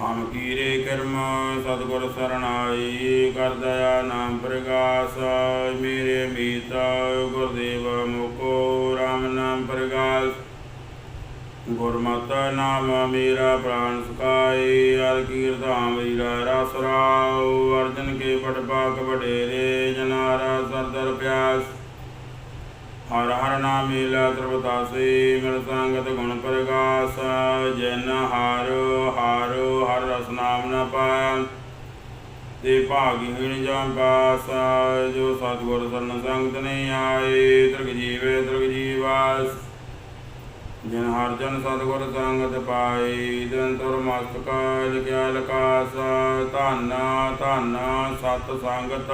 ਹਮ ਕੀਰੇ ਕਰਮ ਸਤਿਗੁਰ ਸਰਣਾਈ, ਕਰ ਦਇਆ ਨਾਮ ਪ੍ਰਗਾਸ ਮੇਰੇ ਮੀਤ ਗੁਰਦੇਵ ਮੁਕੋ RAM ਨਾਮ ਪ੍ਰਗਾਸ ਗੁਰਮਤਿ ਨਾਮ ਮੇਰਾ ਪ੍ਰਾਨ ਸੁਖਾਈ ਅਰ ਕੀਰਤਾਮ ਵੀਰਾ ਰਸ ਰਾਉ ਅਰਜਨ ਕੇ ਪਟ ਪਾਕ ਵਡੇਰੇ, ਜਨਾਰਾ ਸਰਦਰ ਪਿਆਸ। ਹਰ ਹਰ ਨਾਮ ਮੇਲਾ ਤ੍ਰਵਤਾਸੀ ਮਿਲ ਸੰਗਤ ਗੁਣ ਪ੍ਰਗਾਸ, ਜਨ ਹਰ ਹਰ ਹਰ ਰਸ ਨਾਮ ਨ ਪਾਇਆ ਤੇ ਭਾਗੀਹੀਣ ਜਾਂ ਪਾਸ, ਜੋ ਸਤਿਗੁਰ ਸਰਨ ਸੰਗਤ ਨਹੀਂ ਆਏ, ਤ੍ਰਿਗ ਜੀਵੇ ਤ੍ਰਿਗ ਜੀਵਾਸ, ਜਿਨ ਹਰ ਜਨ ਸਤਿਗੁਰ ਸੰਗਤ ਪਾਈ ਦਿਨ ਤੁਰ ਮਸਤਕ ਲਿਖਿਆ ਲਕਾਸ, ਧੰਨ ਧੰਨ ਸਤ ਸੰਗਤ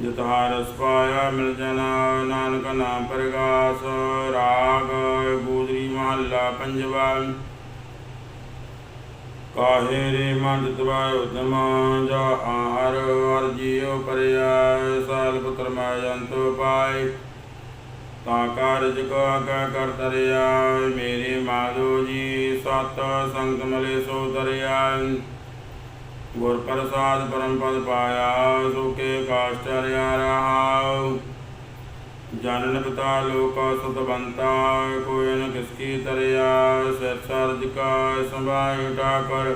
ਜਿਤ ਹਰ ਪਾਇਆ ਮਿਲ ਜਨਾ ਨਾਨਕ ਨਾਮ ਪ੍ਰਗਾਸ, ਰਾਗ ਗੂਜਰੀ ਮਹੱਲਾ ਪੰਜਵਾ। ਕਾਹੇ ਰੇ ਮਨ ਤਵਾਇ ਉਦਮ ਜਾ ਹਰ ਹਰ ਜੀਉ ਪਰਿਆ, ਸਾਲ ਪੁੱਤਰ ਮੈਂ ਜੰਤੋ ਪਾਏ। ਤਾ ਕਾਰਜ ਕੋ ਆਗਾ ਕਰ ਤਰਿਆ, ਮੇਰੇ ਮਾਧੋ ਜੀ ਸਤ ਸੰਗਤ ਮਲੇ ਸੋ ਤਰਿਆ ਗੁਰ ਪ੍ਰਸਾਦ ਪਰਮ ਪਦ ਪਾਇਆ ਸੁਕੇ ਕਾਸ਼ਟਰਿਆ ਰਹਾਉ। ਜਨਨ ਪਿਤਾ ਲੋਕਾ ਸੁਤਵੰਤਾ ਕੋਈ ਨ ਕਿਸਕੀ ਤਰਿਆ ਸਿਰ ਸਰਜ ਕਾ ਸੰਭਾਇ ਠਾਕਰ।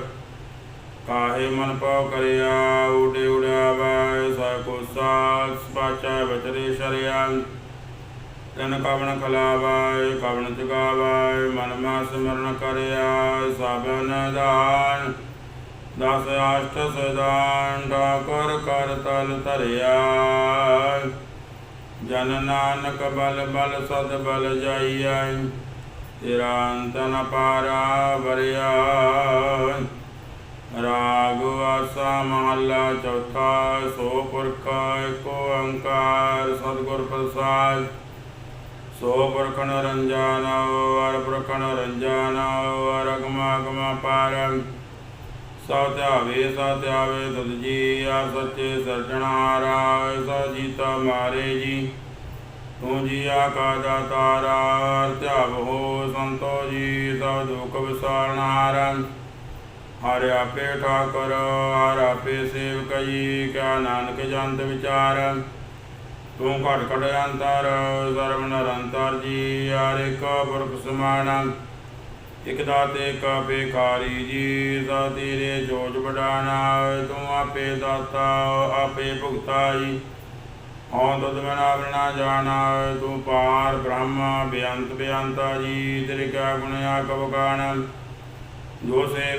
ਕਾਹੇ ਮਨ ਪਾਉ ਕਰਿਆ, ਉਡੇ ਉੜਿਆ ਵੈ ਸਾ ਕੋ ਸਾਥ ਪਾਚਾ ਬਚਰੇ ਸ਼ਰਿਆ। ਤਨ ਕਵਣ ਖਲਾਵਾਇ, ਕਵਣ ਚੁਗਾਵਾਇ ਮਨ ਮਾ ਸਿਮਰਨ ਕਰਿਆ ਸਭਨ ਦਾਨ। ਦਸ ਅਸ਼ਟ ਸਦਾਨ ਠਾਕੁਰ ਕਰ ਤਲ ਧਰਿਆ। ਜਨ ਨਾਨਕ ਬਲ ਬਲ ਸਦ ਬਲ ਜਾਈਐ, ਤੇਰਾ ਅੰਤ ਨ ਪਾਰਾ ਵਰਿਆ। ਰਾਗ ਆਸਾ ਮਹੱਲਾ ਚੌਥਾ, ਸੋ ਪੁਰਖ ਏਕ ਓੰਕਾਰ ਸਤਿਗੁਰ ਪ੍ਰਸਾਦ। ਸੋ ਪੁਰਖਨ ਰੰਜਨ ਵਰ ਪੁਰਖਨ ਰੰਜਨ ਵਰ ਅਗਮਾ ਅਗਮਾ ਪਾਰੰ। ਸੋ ਧਿਆਵੇ ਸੋ ਧਿਆਵੇ ਤੁਧ ਜੀ, ਆ ਸੱਚੇ ਸਰਜਣਹਾਰਾ ਸੋ ਜੀਤਾ ਮਾਰੇ ਜੀ। ਤੂੰ ਜੀ ਆਕਾ ਦਾਤਾਰਾ ਧਿਆਵ ਹੋ ਸੰਤੋ ਜੀ ਸੋ ਦੁਖ ਵਿਸਾਰਣਹਾਰਾ ਹਰਿ ਆਪੇ ਠਾਕਰ, ਹਰਿ ਆਪੇ ਸੇਵਕ ਜੀ, ਕਿਆ ਨਾਨਕ ਜੰਤ ਵਿਚਾਰ। ਤੂੰ ਘਟ ਘਟ ਅੰਤਰ ਸਰਵ ਨਿਰੰਤਰ ਜੀ, ਹਰ ਇੱਕ ਪੁਰਖ ਸਮਾਨ। ਇਕ ਦਾਤੇ ਕਾ ਬੇਕਾਰੀ ਜੀ ਸਾ ਤੇਰੇ ਜੋਜ ਬਡਾਣਾ ਤੂੰ ਆਪੇ ਦਾਤਾ, ਆਪੇ ਭੁਗਤਾ ਜੀ। ਹਉ ਤੁਧ ਬਿਨਾ ਬਿਨਾ ਜਾਣਾ, ਤੂੰ ਪਾਰ ਬ੍ਰਹਮ, ਬੇਅੰਤ ਬੇਅੰਤਾ ਜੀ, ਤੇਰੇ ਕਾ ਗੁਣ ਆਕਬ ਗਾਣ। ਜੋ ਸੇ